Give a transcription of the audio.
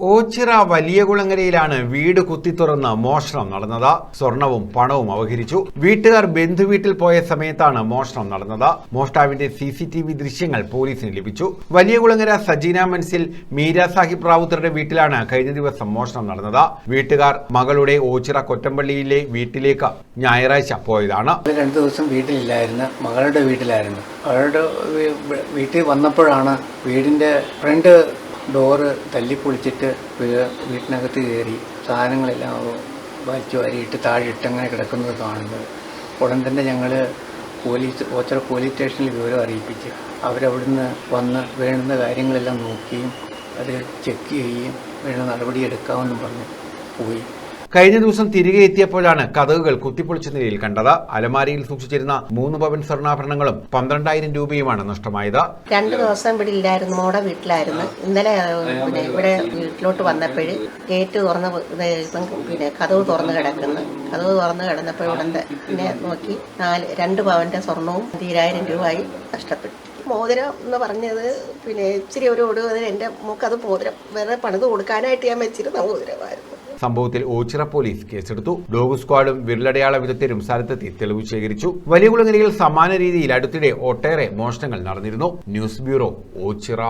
ഓച്ചിറ വലിയ കുളങ്ങരയിലാണ് വീട് കുത്തിത്തുറന്ന് മോഷണം നടന്നത്. സ്വർണവും പണവും അപഹരിച്ചു വീട്ടുകാർ ബന്ധുവീട്ടിൽ പോയ സമയത്താണ് മോഷണം നടന്നത്. മോഷ്ടാവിന്റെ സി സി ടി വി ദൃശ്യങ്ങൾ പോലീസിന് ലഭിച്ചു. വലിയ കുളങ്ങര സജീന മൻസിൽ മീര സാഹിബ് റാവുത്തറുടെ വീട്ടിലാണ് കഴിഞ്ഞ ദിവസം മോഷണം നടന്നത്. വീട്ടുകാർ മകളുടെ ഓച്ചിറ കൊറ്റമ്പള്ളിയിലെ വീട്ടിലേക്ക് ഞായറാഴ്ച പോയതാണ്. രണ്ടു ദിവസം വീട്ടിലില്ലായിരുന്നു. മകളുടെ വീട്ടിലായിരുന്നു. വീ- വീട്ടിൽ വന്നപ്പോഴാണ് വീടിന്റെ ഫ്രണ്ട് ഡോറ് തല്ലിപ്പൊളിച്ചിട്ട് വീട്ടിനകത്ത് കയറി സാധനങ്ങളെല്ലാം വലിച്ചു വാരിയിട്ട് താഴെ ഇട്ടങ്ങനെ കിടക്കുന്നത് കാണുന്നത്. ഉടൻ തന്നെ ഞങ്ങൾ പോലീസ് ഓച്ചറ പോലീസ് സ്റ്റേഷനിൽ വിവരം അറിയിപ്പിച്ച് അവരവിടുന്ന് വന്ന് വേണ്ടുന്ന കാര്യങ്ങളെല്ലാം നോക്കുകയും അത് ചെക്ക് ചെയ്യുകയും വേണ്ട നടപടി എടുക്കാമെന്നും പറഞ്ഞു പോയി. കഴിഞ്ഞ ദിവസം തിരികെ എത്തിയപ്പോഴാണ് കഥകുകൾ കുത്തിപ്പൊളിച്ച നിലയിൽ കണ്ടത്. അലമാരിയിൽ സൂക്ഷിച്ചിരുന്ന മൂന്ന് പവൻ സ്വർണാഭരണങ്ങളും പന്ത്രണ്ടായിരം രൂപയുമാണ് നഷ്ടമായത്. രണ്ടു ദിവസം ഇവിടെ ഇല്ലായിരുന്നു. മോടെ വീട്ടിലായിരുന്നു. ഇന്നലെ ഇവിടെ വീട്ടിലോട്ട് വന്നപ്പോൾ ഗേറ്റ് തുറന്ന് പിന്നെ കഥവ് തുറന്ന് കിടക്കുന്നു. കഥവ് തുറന്ന് കിടന്നപ്പോൾ ഉടനെ പിന്നെ നോക്കി നാല് രണ്ട് പവന്റെ സ്വർണവും തീരായിരം രൂപയായി നഷ്ടപ്പെട്ടു. മോതിരം എന്ന് പറഞ്ഞത് പിന്നെ ഇച്ചിരി ഒരു ഒടുവതിന് എന്റെ മൂക്കത് മോതിരം വേറെ പണിത് കൊടുക്കാനായിട്ട് ഞാൻ വെച്ചിരുന്ന മോതിരമായിരുന്നു. സംഭവത്തിൽ ഓച്ചിറ പോലീസ് കേസെടുത്തു. ഡോഗ് സ്ക്വാഡും വിരലടയാള വിദഗ്ധരും സ്ഥലത്തെത്തി. തെളിവ് ശേഖരിച്ചു. വലിയ കുളങ്ങരയിൽ സമാന രീതിയിൽ അടുത്തിടെ ഒട്ടേറെ മോഷണങ്ങൾ നടന്നിരുന്നു. News bureau Ochira.